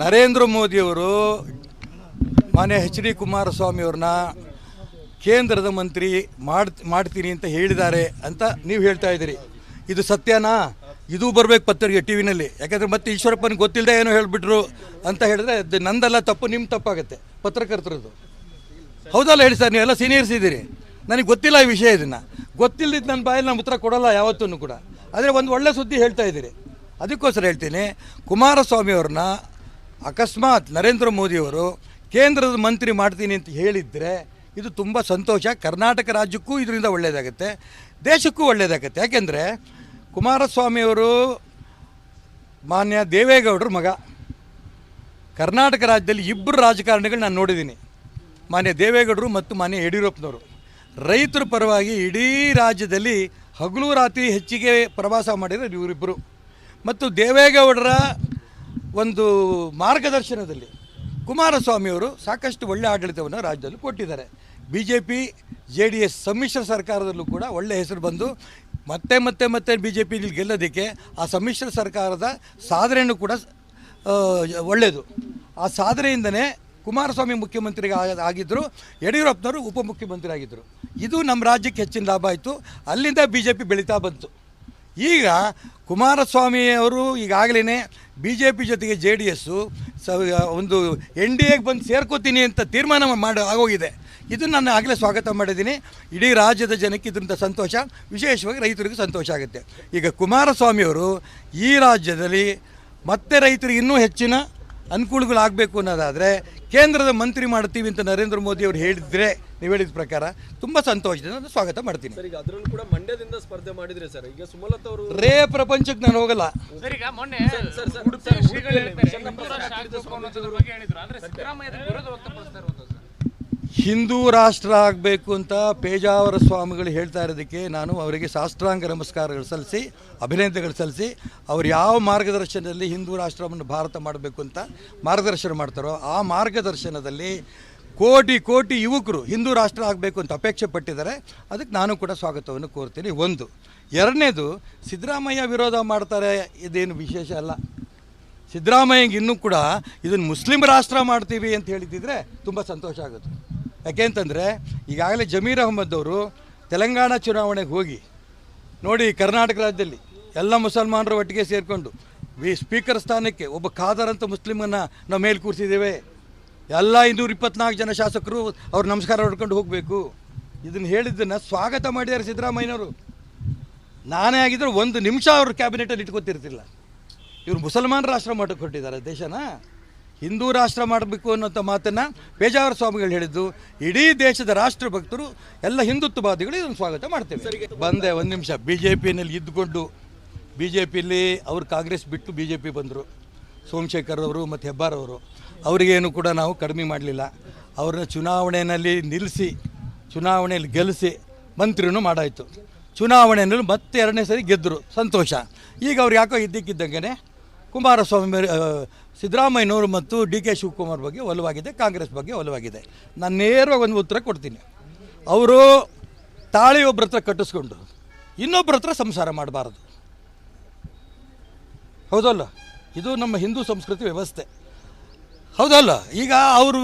ನರೇಂದ್ರ ಮೋದಿಯವರು ಮಾನ್ಯ H D ಕುಮಾರಸ್ವಾಮಿಯವ್ರನ್ನ ಕೇಂದ್ರದ ಮಂತ್ರಿ ಮಾಡ್, ಮಾಡ್ತೀನಿ ಅಂತ ಹೇಳಿದ್ದಾರೆ ಅಂತ ನೀವು ಹೇಳ್ತಾ ಇದ್ದೀರಿ. ಇದು ಸತ್ಯನಾ? ಇದು ಬರಬೇಕು ಪತ್ರಿಕೆ ಟಿ ವಿನಲ್ಲಿ. ಯಾಕಂದರೆ ಮತ್ತೆ ಈಶ್ವರಪ್ಪನಿಗೆ ಗೊತ್ತಿಲ್ಲದೆ ಏನೋ ಹೇಳಿಬಿಟ್ರು ಅಂತ ಹೇಳಿದ್ರೆ ಅದು ನಂದಲ್ಲ ತಪ್ಪು ನಿಮ್ಮ ತಪ್ಪಾಗುತ್ತೆ ಪತ್ರಕರ್ತರದ್ದು. ಹೌದಲ್ಲ ಹೇಳಿ ಸರ್, ನೀವೆಲ್ಲ ಸೀನಿಯರ್ಸ್ ಇದ್ದೀರಿ. ನನಗೆ ಗೊತ್ತಿಲ್ಲ ಈ ವಿಷಯ ಇದನ್ನು. ಗೊತ್ತಿಲ್ಲದಿದ್ದು ನನ್ನ ಬಾಯಲ್ಲಿ ನಾನು ಉತ್ತರ ಕೊಡಲ್ಲ ಯಾವತ್ತೂ ಕೂಡ. ಆದರೆ ಒಂದು ಒಳ್ಳೆ ಸುದ್ದಿ ಹೇಳ್ತಾ ಇದ್ದೀರಿ. ಅದಕ್ಕೋಸ್ಕರ ಹೇಳ್ತೀನಿ, ಕುಮಾರಸ್ವಾಮಿ ಅವ್ರನ್ನ ಅಕಸ್ಮಾತ್ ನರೇಂದ್ರ ಮೋದಿಯವರು ಕೇಂದ್ರದ ಮಂತ್ರಿ ಮಾಡ್ತೀನಿ ಅಂತ ಹೇಳಿದರೆ ಇದು ತುಂಬ ಸಂತೋಷ. ಕರ್ನಾಟಕ ರಾಜ್ಯಕ್ಕೂ ಇದರಿಂದ ಒಳ್ಳೆಯದಾಗುತ್ತೆ ದೇಶಕ್ಕೂ ಒಳ್ಳೆಯದಾಗುತ್ತೆ ಯಾಕೆಂದರೆ ಕುಮಾರಸ್ವಾಮಿಯವರು ಮಾನ್ಯ ದೇವೇಗೌಡರ ಮಗ. ಕರ್ನಾಟಕ ರಾಜ್ಯದಲ್ಲಿ ಇಬ್ಬರು ರಾಜಕಾರಣಿಗಳು ನಾನು ನೋಡಿದ್ದೀನಿ. ಮಾನ್ಯ ದೇವೇಗೌಡರು ಮತ್ತು ಮಾನ್ಯ ಯಡಿಯೂರಪ್ಪನವರು. ರೈತರ ಪರವಾಗಿ ಇಡೀ ರಾಜ್ಯದಲ್ಲಿ ಹಗಲು ರಾತ್ರಿ ಹೆಚ್ಚಿಗೆ ಪ್ರವಾಸ ಮಾಡಿದರೆ ಇವರಿಬ್ಬರು ಮತ್ತು ದೇವೇಗೌಡರ ಒಂದು ಮಾರ್ಗದರ್ಶನದಲ್ಲಿ ಕುಮಾರಸ್ವಾಮಿಯವರು ಸಾಕಷ್ಟು ಒಳ್ಳೆ ಆಡಳಿತವನ್ನು ರಾಜ್ಯದಲ್ಲಿ ಕೊಟ್ಟಿದ್ದಾರೆ. B J P J D S ಸಮ್ಮಿಶ್ರ ಸರ್ಕಾರದಲ್ಲೂ ಕೂಡ ಒಳ್ಳೆ ಹೆಸರು ಬಂದು ಮತ್ತೆ ಮತ್ತೆ ಮತ್ತೆ ಬಿ ಜೆ ಪಿಲಿ ಗೆಲ್ಲೋದಕ್ಕೆ ಆ ಸಮ್ಮಿಶ್ರ ಸರ್ಕಾರದ ಸಾಧನೆಯನ್ನು ಕೂಡ ಒಳ್ಳೆಯದು. ಆ ಸಾಧನೆಯಿಂದನೇ ಕುಮಾರಸ್ವಾಮಿ ಮುಖ್ಯಮಂತ್ರಿಗೆ ಆಗ- ಆಗಿದ್ದರು ಯಡಿಯೂರಪ್ಪನವರು ಉಪಮುಖ್ಯಮಂತ್ರಿ ಆಗಿದ್ದರು ಇದು ನಮ್ಮ ರಾಜ್ಯಕ್ಕೆ ಹೆಚ್ಚಿನ ಲಾಭ ಆಯಿತು. ಅಲ್ಲಿಂದ ಬಿ ಜೆ ಪಿ ಬೆಳೀತಾ ಬಂತು. ಈಗ ಕುಮಾರಸ್ವಾಮಿ ಅವರು ಈಗಾಗಲೇ ಬಿ ಜೆ ಪಿ ಜೊತೆಗೆ ಜೆ ಡಿ ಎಸ್ಸು ಸ, ಒಂದು ಎನ್ ಡಿ ಎಗೆ ಬಂದು ಸೇರ್ಕೋತೀನಿ ಅಂತ ತೀರ್ಮಾನ ಮಾಡಿ, ಆಗೋಗಿದೆ. ಇದನ್ನು ನಾನು ಆಗಲೇ ಸ್ವಾಗತ ಮಾಡಿದ್ದೀನಿ. ಇಡೀ ರಾಜ್ಯದ ಜನಕ್ಕೆ ಇದರಿಂದ ಸಂತೋಷ, ವಿಶೇಷವಾಗಿ ರೈತರಿಗೆ ಸಂತೋಷ ಆಗುತ್ತೆ. ಈಗ ಕುಮಾರಸ್ವಾಮಿಯವರು ಈ ರಾಜ್ಯದಲ್ಲಿ ಮತ್ತೆ ರೈತರಿಗೆ ಇನ್ನೂ ಹೆಚ್ಚಿನ ಅನುಕೂಲಗಳಾಗಬೇಕು ಅನ್ನೋದಾದರೆ ಕೇಂದ್ರದ ಮಂತ್ರಿ ಮಾಡ್ತೀವಿ ಅಂತ ನರೇಂದ್ರ ಮೋದಿ ಅವರು ಹೇಳಿದ್ರೆ ನೀವು ಹೇಳಿದ ಪ್ರಕಾರ ತುಂಬ ಸಂತೋಷದಿಂದ ನಾನು ಸ್ವಾಗತ ಮಾಡ್ತೀನಿ. ಸರ್ ಈಗ ಅದರಲ್ಲೂ ಕೂಡ ಮಂಡ್ಯದಿಂದ ಸ್ಪರ್ಧೆ ಮಾಡಿದ್ರೆ ಸರ್ ಈಗ ಸುಮಲತಾ ಅವರು ರೇ ಪ್ರಪಂಚಕ್ಕೆ ನಾನು ಹೋಗಲ್ಲ. ಸರ್ ಈಗ ಮೊನ್ನೆ ಸರ್, ಸರ್, ಉಡುಪಿ ಶ್ರೀಗಳು ಹೇಳ್ತಾರೆ, ಹಿಂದೂ ರಾಷ್ಟ್ರ ಆಗ್ಬೇಕು ಅನ್ನೋದ್ರ ಬಗ್ಗೆ ಹೇಳಿದ್ರು. ಆದ್ರೆ ಸಿದ್ದರಾಮಯ್ಯ ಅದಕ್ಕೆ ವಿರೋಧ ವ್ಯಕ್ತಪಡಿಸ್ತಾ ಇರುವಂತದ್ದು ಸರ್ ಹಿಂದೂ ರಾಷ್ಟ್ರ ಆಗಬೇಕು ಅಂತ ಪೇಜಾವರ ಸ್ವಾಮಿಗಳು ಹೇಳ್ತಾ ಇರೋದಕ್ಕೆ ನಾನು ಅವರಿಗೆ ಶಾಸ್ತ್ರಾಂಗ ನಮಸ್ಕಾರಗಳು ಸಲ್ಲಿಸಿ, ಅಭಿನಂದನೆಗಳು ಸಲ್ಲಿಸಿ, ಅವರು ಯಾವ ಮಾರ್ಗದರ್ಶನದಲ್ಲಿ ಹಿಂದೂ ರಾಷ್ಟ್ರವನ್ನು ಭಾರತ ಮಾಡಬೇಕು ಅಂತ ಮಾರ್ಗದರ್ಶನ ಮಾಡ್ತಾರೋ ಆ ಮಾರ್ಗದರ್ಶನದಲ್ಲಿ ಕೋಟಿ ಕೋಟಿ ಯುವಕರು ಹಿಂದೂ ರಾಷ್ಟ್ರ ಆಗಬೇಕು ಅಂತ ಅಪೇಕ್ಷೆ ಪಟ್ಟಿದ್ದಾರೆ. ಅದಕ್ಕೆ ನಾನು ಕೂಡ ಸ್ವಾಗತವನ್ನು ಕೋರ್ತೀನಿ. ಒಂದು, ಎರಡನೇದು, ಸಿದ್ದರಾಮಯ್ಯ ವಿರೋಧ ಮಾಡ್ತಾರೆ, ಇದೇನು ವಿಶೇಷ ಅಲ್ಲ. ಸಿದ್ದರಾಮಯ್ಯಗೆ ಇನ್ನೂ ಕೂಡ ಇದನ್ನು ಮುಸ್ಲಿಂ ರಾಷ್ಟ್ರ ಮಾಡ್ತೀವಿ ಅಂತ ಹೇಳಿದ್ದಿದ್ರೆ ತುಂಬ ಸಂತೋಷ ಆಗುತ್ತೆ. ಯಾಕೆ ಅಂತಂದರೆ ಈಗಾಗಲೇ ಜಮೀರ್ ಅಹಮ್ಮದ್ ಅವರು ತೆಲಂಗಾಣ ಚುನಾವಣೆಗೆ ಹೋಗಿ, ನೋಡಿ ಕರ್ನಾಟಕ ರಾಜ್ಯದಲ್ಲಿ ಎಲ್ಲ ಮುಸಲ್ಮಾನರು ಒಟ್ಟಿಗೆ ಸೇರಿಕೊಂಡು ವಿ ಸ್ಪೀಕರ್ ಸ್ಥಾನಕ್ಕೆ ಒಬ್ಬ ಖಾದರ್ ಅಂತ ಮುಸ್ಲಿಮನ್ನು ನಾವು ಮೇಲೆ ಕೂರಿಸಿದ್ದೇವೆ. ಎಲ್ಲ ಇನ್ನೂರ ಇಪ್ಪತ್ನಾಲ್ಕು ಜನ ಶಾಸಕರು ಅವ್ರು ನಮಸ್ಕಾರ ಹೊಡ್ಕೊಂಡು ಹೋಗಬೇಕು. ಇದನ್ನು ಹೇಳಿದ್ದನ್ನು ಸ್ವಾಗತ ಮಾಡಿದ್ದಾರೆ ಸಿದ್ದರಾಮಯ್ಯನವರು. ನಾನೇ ಆಗಿದ್ದರೆ ಒಂದು ನಿಮಿಷ ಅವರು ಕ್ಯಾಬಿನೆಟಲ್ಲಿ ಇಟ್ಕೊತಿರ್ತಿಲ್ಲ ಇವರು ಮುಸಲ್ಮಾನ ರಾಷ್ಟ್ರ ಮಾಡಕ್ಕೆ ಹೊರಟಿದ್ದಾರೆ ದೇಶನ. ಹಿಂದೂ ರಾಷ್ಟ್ರ ಮಾಡಬೇಕು ಅನ್ನೋಂಥ ಮಾತನ್ನು ಪೇಜಾವರ ಸ್ವಾಮಿಗಳು ಹೇಳಿದ್ದು. ಇಡೀ ದೇಶದ ರಾಷ್ಟ್ರ ಭಕ್ತರು ಎಲ್ಲ ಹಿಂದುತ್ವವಾದಿಗಳು ಇದನ್ನು ಸ್ವಾಗತ ಮಾಡ್ತೇವೆ. ಬಂದೆ ಒಂದು ನಿಮಿಷ. ಬಿ ಜೆ ಪಿನಲ್ಲಿ ಇದ್ದುಕೊಂಡು ಬಿ ಜೆ ಪಿಯಲ್ಲಿ ಅವರು ಕಾಂಗ್ರೆಸ್ ಬಿಟ್ಟು ಬಿ ಜೆ ಪಿ ಬಂದರು. ಸೋಮಶೇಖರ್ ಅವರು ಮತ್ತು ಹೆಬ್ಬಾರವರು ಅವರಿಗೇನು ಕೂಡ ನಾವು ಕಡಿಮೆ ಮಾಡಲಿಲ್ಲ. ಅವ್ರನ್ನ ಚುನಾವಣೆಯಲ್ಲಿ ನಿಲ್ಲಿಸಿ ಚುನಾವಣೆಯಲ್ಲಿ ಗೆಲ್ಲಿಸಿ ಮಂತ್ರಿನೂ ಮಾಡಾಯಿತು. ಚುನಾವಣೆಯಲ್ಲಿ ಮತ್ತೆ ಎರಡನೇ ಸರಿ ಗೆದ್ದರು ಸಂತೋಷ. ಈಗ ಅವ್ರು ಯಾಕೋ ಇದ್ದಕ್ಕಿದ್ದಂಗೆ ಕುಮಾರಸ್ವಾಮಿ ಸಿದ್ದರಾಮಯ್ಯನವರು ಮತ್ತು ಡಿ ಕೆ ಶಿವಕುಮಾರ್ ಬಗ್ಗೆ ಒಲವಾಗಿದೆ, ಕಾಂಗ್ರೆಸ್ ಬಗ್ಗೆ ಒಲವಾಗಿದೆ. ನಾನು ನೇರವಾಗಿ ಒಂದು ಉತ್ತರ ಕೊಡ್ತೀನಿ. ಅವರು ತಾಳಿ ಒಬ್ಬರ ಹತ್ರ ಕಟ್ಟಿಸ್ಕೊಂಡು ಇನ್ನೊಬ್ಬರ ಹತ್ರ ಸಂಸಾರ ಮಾಡಬಾರದು. ಹೌದಲ್ಲ? ಇದು ನಮ್ಮ ಹಿಂದೂ ಸಂಸ್ಕೃತಿ ವ್ಯವಸ್ಥೆ. ಹೌದಲ್ಲ? ಈಗ ಅವರು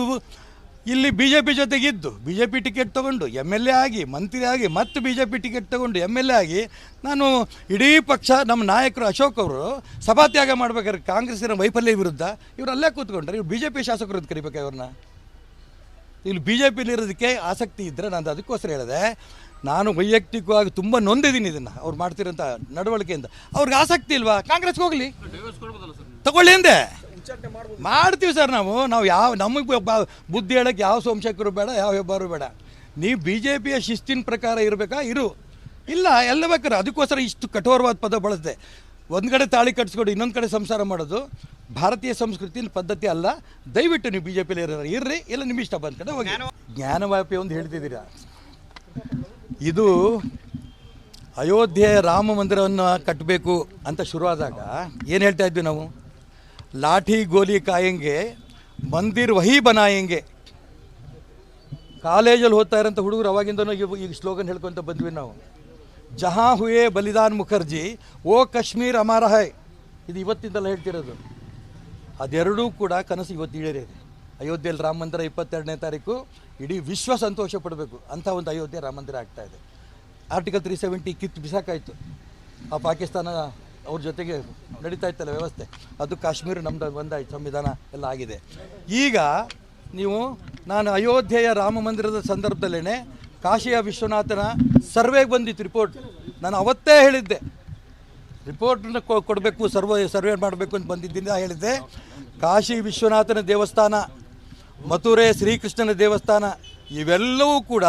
ಇಲ್ಲಿ ಬಿ ಜೆ ಪಿ ಜೊತೆಗಿದ್ದು ಬಿ ಜೆ ಪಿ ಟಿಕೆಟ್ ತೊಗೊಂಡು ಎಂ ಎಲ್ ಎ ಆಗಿ ಮಂತ್ರಿ ಆಗಿ ಮತ್ತೆ ಬಿ ಜೆ ಪಿ ಟಿಕೆಟ್ ತೊಗೊಂಡು ಎಂ ಎಲ್ ಎ ಆಗಿ ನಾನು ಇಡೀ ಪಕ್ಷ ನಮ್ಮ ನಾಯಕರು ಅಶೋಕ್ ಅವರು ಸಭಾತ್ಯಾಗ ಮಾಡ್ಬೇಕಾದ್ರೆ ಕಾಂಗ್ರೆಸ್ಸಿನ ವೈಫಲ್ಯ ವಿರುದ್ಧ ಇವರಲ್ಲೇ ಅಲ್ಲೇ ಕೂತ್ಕೊಂಡ್ರೆ ಇವ್ರು ಬಿ ಜೆ ಪಿ ಶಾಸಕರು ಅಂತ ಕರಿಬೇಕಾ ಇವ್ರನ್ನ? ಇಲ್ಲಿ ಬಿ ಜೆ ಪಿಲಿರೋದಕ್ಕೆ ಆಸಕ್ತಿ ಇದ್ದರೆ ನಾನು ಅದಕ್ಕೋಸ್ಕರ ಹೇಳಿದೆ ನಾನು ವೈಯಕ್ತಿಕವಾಗಿ ತುಂಬ ನೊಂದಿದ್ದೀನಿ ಇದನ್ನು ಅವ್ರು ಮಾಡ್ತಿರೋಂಥ ನಡವಳಿಕೆಯಿಂದ. ಅವ್ರಿಗೆ ಆಸಕ್ತಿ ಇಲ್ವಾ? ಕಾಂಗ್ರೆಸ್ಗೆ ಹೋಗಲಿ. ತಗೊಳ್ಳಿ ಅಂದೆ. ಮಾಡ್ತೀವಿ ಸರ್ ನಾವು. ನಾವು ಯಾವ, ನಮಗೆ ಬುದ್ಧಿ ಹೇಳಕ್ಕೆ ಯಾವ ಸೋಮಶೇಖರು ಬೇಡ, ಯಾವ ಹೆಬ್ಬಾರು ಬೇಡ. ನೀವು ಬಿ ಜೆ ಪಿಯ ಶಿಸ್ತಿನ ಪ್ರಕಾರ ಇರಬೇಕಾ? ಇರು. ಇಲ್ಲ, ಎಲ್ಲ ಬೇಕಾರೆ ಅದಕ್ಕೋಸ್ಕರ ಇಷ್ಟು ಕಠೋರವಾದ ಪದ ಬಳಸಿದೆ. ಒಂದು ಕಡೆ ತಾಳಿ ಕಟ್ಸ್ಕೊಂಡು, ಇನ್ನೊಂದು ಕಡೆ ಸಂಸಾರ ಮಾಡೋದು. ಭಾರತೀಯ ಸಂಸ್ಕೃತಿ ಪದ್ಧತಿ ಅಲ್ಲ. ದಯವಿಟ್ಟು ನೀವು ಬಿ ಜೆ ಪಿಲಿ ಇರೋ ಇರ್ರಿ, ಇಲ್ಲ ನಿಮ್ಮ ಇಷ್ಟ ಬಂದ ಕಡೆ ಹೋಗಿ. ಜ್ಞಾನವಾಪಿ ಒಂದು ಹೇಳ್ತಿದ್ದೀರಾ? ಇದು ಅಯೋಧ್ಯೆ ರಾಮ ಮಂದಿರವನ್ನು ಕಟ್ಟಬೇಕು ಅಂತ ಶುರುವಾದಾಗ ಏನು ಹೇಳ್ತಾ ಇದ್ವಿ ನಾವು? ಲಾಠಿ ಗೋಲಿ ಕಾಯಂಗೆ, ಮಂದಿರ್ ವಹಿ ಬನಾಯಂಗೆ. ಕಾಲೇಜಲ್ಲಿ ಓದ್ತಾ ಇರೋಂಥ ಹುಡುಗರು ಅವಾಗಿಂದನೂ ಈಗ ಸ್ಲೋಗನ್ ಹೇಳ್ಕೊತ ಬಂದ್ವಿ ನಾವು. ಜಹಾ ಹುಯೇ ಬಲಿದಾನ್ ಮುಖರ್ಜಿ, ಓ ಕಾಶ್ಮೀರ್ ಅಮಾರ ಹೈ. ಇದು ಇವತ್ತಿಂದಲ್ಲ ಹೇಳ್ತಿರೋದು. ಅದೆರಡೂ ಕೂಡ ಕನಸು ಇವತ್ತು ಈಡೇರಿದೆ. ಅಯೋಧ್ಯೆಯಲ್ಲಿ ರಾಮ ಮಂದಿರ ಇಪ್ಪತ್ತೆರಡನೇ ತಾರೀಕು, ಇಡೀ ವಿಶ್ವ ಸಂತೋಷ ಪಡಬೇಕು. ಅಂಥ ಒಂದು ಅಯೋಧ್ಯೆ ರಾಮ ಮಂದಿರ ಆಗ್ತಾ ಇದೆ. ಆರ್ಟಿಕಲ್ ತ್ರೀ ಸೆವೆಂಟಿ ಕಿತ್ತು ಬಿಸಾಕಾಯಿತು. ಆ ಪಾಕಿಸ್ತಾನ ಅವ್ರ ಜೊತೆಗೆ ನಡೀತಾ ಇತ್ತಲ್ಲ ವ್ಯವಸ್ಥೆ. ಅದು ಕಾಶ್ಮೀರ ನಮ್ದು ಒಂದಾಯ್ತು ಸಂವಿಧಾನ ಎಲ್ಲ ಆಗಿದೆ. ಈಗ ನೀವು, ನಾನು ಅಯೋಧ್ಯೆಯ ರಾಮ ಮಂದಿರದ ಸಂದರ್ಭದಲ್ಲೇ ಕಾಶಿಯ ವಿಶ್ವನಾಥನ ಸರ್ವೆಗೆ ಬಂದಿತ್ತು ರಿಪೋರ್ಟ್ ನಾನು ಅವತ್ತೇ ಹೇಳಿದ್ದೆ. ರಿಪೋರ್ಟನ್ನು ಕೊಡಬೇಕು, ಸರ್ವೆ ಸರ್ವೆ ಮಾಡಬೇಕು ಅಂತ ಬಂದಿದ್ದರಿಂದ ಹೇಳಿದ್ದೆ. ಕಾಶಿ ವಿಶ್ವನಾಥನ ದೇವಸ್ಥಾನ, ಮಥುರೆ ಶ್ರೀಕೃಷ್ಣನ ದೇವಸ್ಥಾನ, ಇವೆಲ್ಲವೂ ಕೂಡ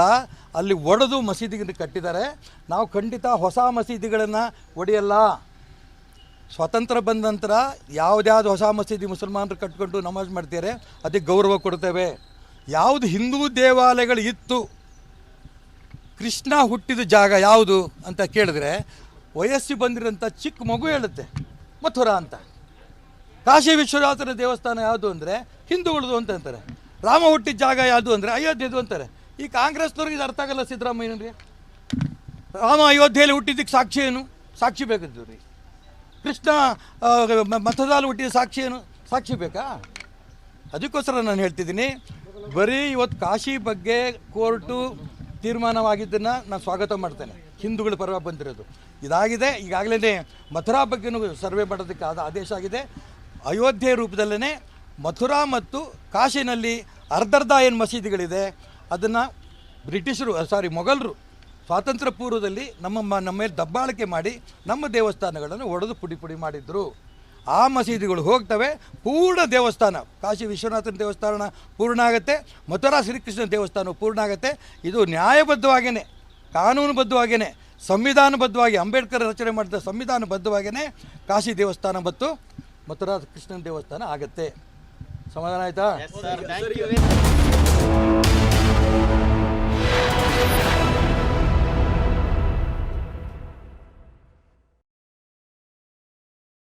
ಅಲ್ಲಿ ಒಡೆದು ಮಸೀದಿಗೆ ಕಟ್ಟಿದ್ದಾರೆ. ನಾವು ಖಂಡಿತ ಹೊಸ ಮಸೀದಿಗಳನ್ನು ಒಡೆಯಲ್ಲ. ಸ್ವಾತಂತ್ರ್ಯ ಬಂದ ನಂತರ ಯಾವುದ್ಯಾವ್ದು ಹೊಸ ಮಸೀದಿ ಮುಸಲ್ಮಾನರು ಕಟ್ಕೊಂಡು ನಮಾಜ್ ಮಾಡ್ತಾರೆ ಅದಕ್ಕೆ ಗೌರವ ಕೊಡ್ತೇವೆ. ಯಾವುದು ಹಿಂದೂ ದೇವಾಲಯಗಳು ಇತ್ತು, ಕೃಷ್ಣ ಹುಟ್ಟಿದ ಜಾಗ ಯಾವುದು ಅಂತ ಕೇಳಿದ್ರೆ, ವಯಸ್ಸು ಬಂದಿರೋಂಥ ಚಿಕ್ಕ ಮಗು ಹೇಳುತ್ತೆ, ಮಥುರಾ ಅಂತ. ಕಾಶಿ ವಿಶ್ವನಾಥನ ದೇವಸ್ಥಾನ ಯಾವುದು ಅಂದರೆ, ಹಿಂದೂಗಳದು ಅಂತ ಅಂತಾರೆ. ರಾಮ ಹುಟ್ಟಿದ ಜಾಗ ಯಾವುದು ಅಂದರೆ, ಅಯೋಧ್ಯೆದು ಅಂತಾರೆ. ಈ ಕಾಂಗ್ರೆಸ್ನವ್ರಿಗೆ ಇದು ಅರ್ಥ ಆಗಲ್ಲ ಸಿದ್ದರಾಮಯ್ಯನವ್ರಿಗೆ. ರಾಮ ಅಯೋಧ್ಯೆಯಲ್ಲಿ ಹುಟ್ಟಿದ್ದಕ್ಕೆ ಸಾಕ್ಷಿ ಏನು? ಸಾಕ್ಷಿ ಬೇಕಿದ್ದು ರೀ ಕೃಷ್ಣ ಆ, ಹುಟ್ಟಿದ ಸಾಕ್ಷಿ ಏನು? ಸಾಕ್ಷಿ ಬೇಕಾ? ಅದಕ್ಕೋಸ್ಕರ ನಾನು ಹೇಳ್ತಿದ್ದೀನಿ. ಬರೀ ಇವತ್ತು ಕಾಶಿ ಬಗ್ಗೆ ಕೋರ್ಟು ತೀರ್ಮಾನವಾಗಿದ್ದನ್ನು ನಾನು ಸ್ವಾಗತ ಮಾಡ್ತೇನೆ. ಹಿಂದೂಗಳ ಪರವಾಗಿ ಬಂದಿರೋದು. ಇದಾಗಿದೆ. ಈಗಾಗಲೇ ಮಥುರಾ ಬಗ್ಗೆನೂ ಸರ್ವೆ ಮಾಡೋದಕ್ಕೆ ಆದ ಆದೇಶ ಆಗಿದೆ. ಅಯೋಧ್ಯೆ ರೂಪದಲ್ಲೇ ಮಥುರಾ ಮತ್ತು ಕಾಶಿನಲ್ಲಿ ಅರ್ಧರ್ಧ ಏನು ಮಸೀದಿಗಳಿದೆ ಅದನ್ನು ಬ್ರಿಟಿಷರು ಸಾರಿ ಮೊಘಲರು ಸ್ವಾತಂತ್ರ್ಯ ಪೂರ್ವದಲ್ಲಿ ನಮ್ಮ ನಮ್ಮ ಮೇಲೆ ದಬ್ಬಾಳಿಕೆ ಮಾಡಿ ನಮ್ಮ ದೇವಸ್ಥಾನಗಳನ್ನು ಒಡೆದು ಪುಡಿ ಪುಡಿ ಮಾಡಿದ್ದರು ಆ ಮಸೀದಿಗಳು ಹೋಗ್ತವೆ, ಪೂರ್ಣ ದೇವಸ್ಥಾನ. ಕಾಶಿ ವಿಶ್ವನಾಥನ ದೇವಸ್ಥಾನ ಪೂರ್ಣ ಆಗುತ್ತೆ, ಮಥುರಾ ಶ್ರೀಕೃಷ್ಣ ದೇವಸ್ಥಾನ ಪೂರ್ಣ ಆಗುತ್ತೆ. ಇದು ನ್ಯಾಯಬದ್ಧವಾಗೇ ಕಾನೂನುಬದ್ಧವಾಗೇ ಸಂವಿಧಾನಬದ್ಧವಾಗಿ, ಅಂಬೇಡ್ಕರ್ ರಚನೆ ಮಾಡಿದ ಸಂವಿಧಾನಬದ್ಧವಾಗೇ ಕಾಶಿ ದೇವಸ್ಥಾನ ಮತ್ತು ಮಥುರಾ ಕೃಷ್ಣನ ದೇವಸ್ಥಾನ ಆಗುತ್ತೆ. ಸಮಾಧಾನ ಆಯಿತಾ?